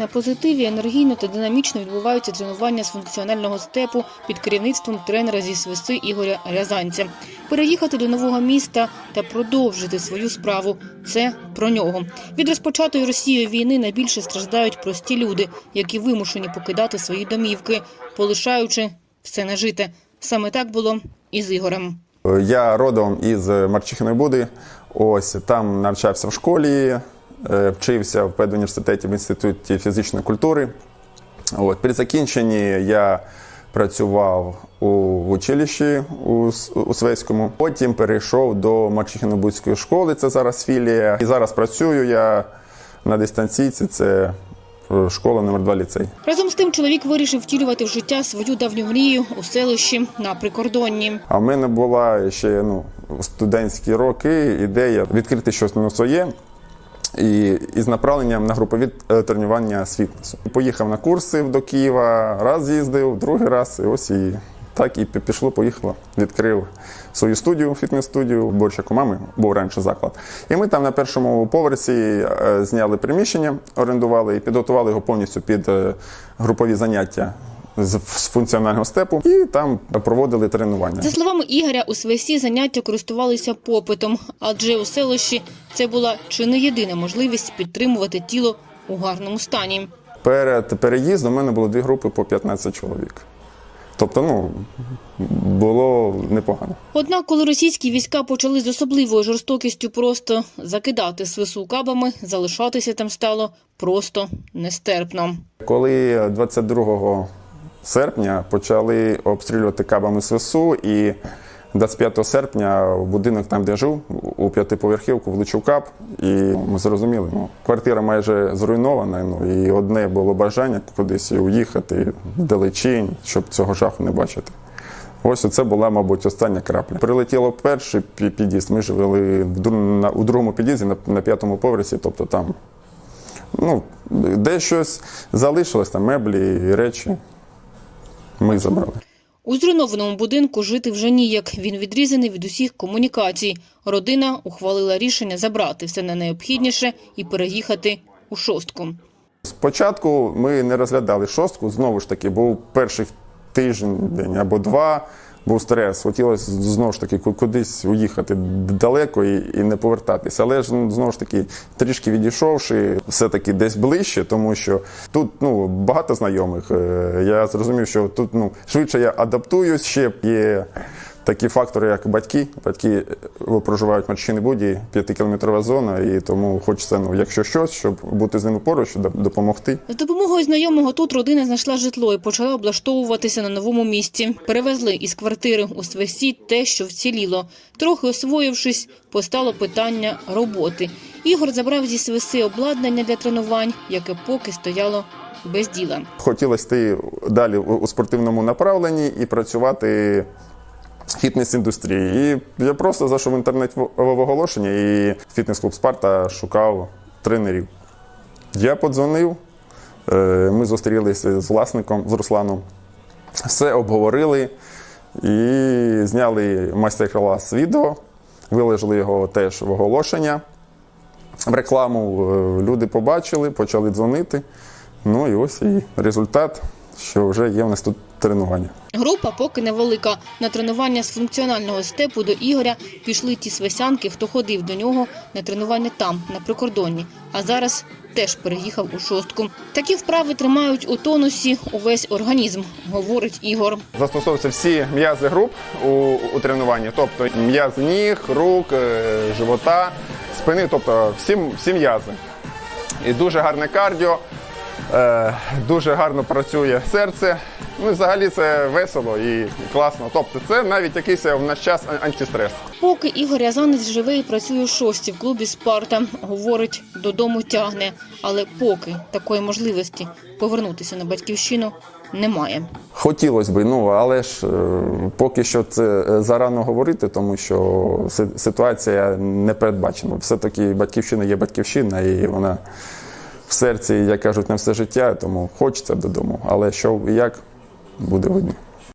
на позитиві енергійно та динамічно відбуваються тренування з функціонального степу під керівництвом тренера зі свиси Ігоря Рязанця. Переїхати до нового міста та продовжити свою справу це про нього. Від розпочатої Росією війни найбільше страждають прості люди, які вимушені покидати свої домівки, полишаючи все нажите. Саме так було і з Ігорем. Я родом із Марчихиної Буди. Ось там навчався в школі, вчився в педуніверситеті в інституті фізичної культури. От, при закінченні я працював у в училищі у, у Свеському. Потім перейшов до Марчихино-Будської школи, це зараз філія. І зараз працюю я на дистанційці, це е, школа номер 2 ліцей. Разом з тим чоловік вирішив втілювати в життя свою давню мрію у селищі на прикордонні. А в мене була ще ну, студентські роки ідея відкрити щось ну, своє. І із направленням на групові е, тренування з фітнесу. Поїхав на курси до Києва, раз їздив, другий раз, і ось і так і пішло, поїхало. Відкрив свою студію, фітнес-студію Борщаку мами, був раніше заклад. І ми там на першому поверсі е, зняли приміщення, орендували і підготували його повністю під е, групові заняття з функціонального степу, і там проводили тренування. За словами Ігоря, у СВСі заняття користувалися попитом, адже у селищі це була чи не єдина можливість підтримувати тіло у гарному стані. Перед переїздом у мене було дві групи по 15 чоловік. Тобто, ну, було непогано. Однак, коли російські війська почали з особливою жорстокістю просто закидати свису кабами, залишатися там стало просто нестерпно. Коли 22 серпня почали обстрілювати кабами СВСУ, і 25 серпня в будинок, там, де я жив, у п'ятиповерхівку влучив кап, і ми зрозуміли, ну, квартира майже зруйнована, ну, і одне було бажання кудись уїхати вдалечінь, щоб цього жаху не бачити. Ось це була, мабуть, остання крапля. Прилетіло перший під'їзд. Ми жили у другому під'їзді на, п'ятому поверсі, тобто там ну, де щось залишилось, там меблі речі. Ми забрали. У зруйнованому будинку жити вже ніяк. Він відрізаний від усіх комунікацій. Родина ухвалила рішення забрати все на необхідніше і переїхати у шостку. Спочатку ми не розглядали шостку, знову ж таки, був перший тиждень або два. Був стрес, хотілося знову ж таки ку- кудись уїхати далеко і, і не повертатися. Але ж ну, знову ж таки, трішки відійшовши, все-таки десь ближче, тому що тут ну, багато знайомих. Е, Я зрозумів, що тут ну, швидше я адаптуюсь, ще є такі фактори, як батьки. Батьки е, проживають в Марчині Буді, п'ятикілометрова зона, і тому хочеться, ну, якщо щось, щоб бути з ними поруч, доп- допомогти. З допомогою знайомого тут родина знайшла житло і почала облаштовуватися на новому місці. Перевезли із квартири у Свесі те, що вціліло. Трохи освоївшись, постало питання роботи. Ігор забрав зі Свеси обладнання для тренувань, яке поки стояло без діла. Хотілося йти далі у спортивному направленні і працювати в фітнес-індустрії. І я просто зайшов в інтернет в оголошення і фітнес-клуб Спарта шукав тренерів. Я подзвонив, е, ми зустрілися з власником, з Русланом, все обговорили і зняли майстер-клас відео, виложили його теж в оголошення. Рекламу е, люди побачили, почали дзвонити. Ну і ось і результат, що вже є в нас тут тренування. Група поки невелика. На тренування з функціонального степу до Ігоря пішли ті свесянки, хто ходив до нього на тренування там, на прикордонні. А зараз теж переїхав у шостку. Такі вправи тримають у тонусі увесь організм, говорить Ігор. Застосовуються всі м'язи груп у, у тренуванні, тобто м'яз ніг, рук, е, живота, спини, тобто всі, всі м'язи. І дуже гарне кардіо, дуже гарно працює серце. Ну і взагалі це весело і класно. Тобто це навіть якийсь в наш час ан- антистрес. Поки Ігор Рязанець живе і працює у шостці в клубі Спарта, говорить, додому тягне. Але поки такої можливості повернутися на батьківщину немає. Хотілося б, ну але ж е, поки що це е, зарано говорити, тому що ситуація не передбачена. Все-таки батьківщина є батьківщина, і вона в серці, як кажуть, на все життя, тому хочеться додому. Але що і як буде видно.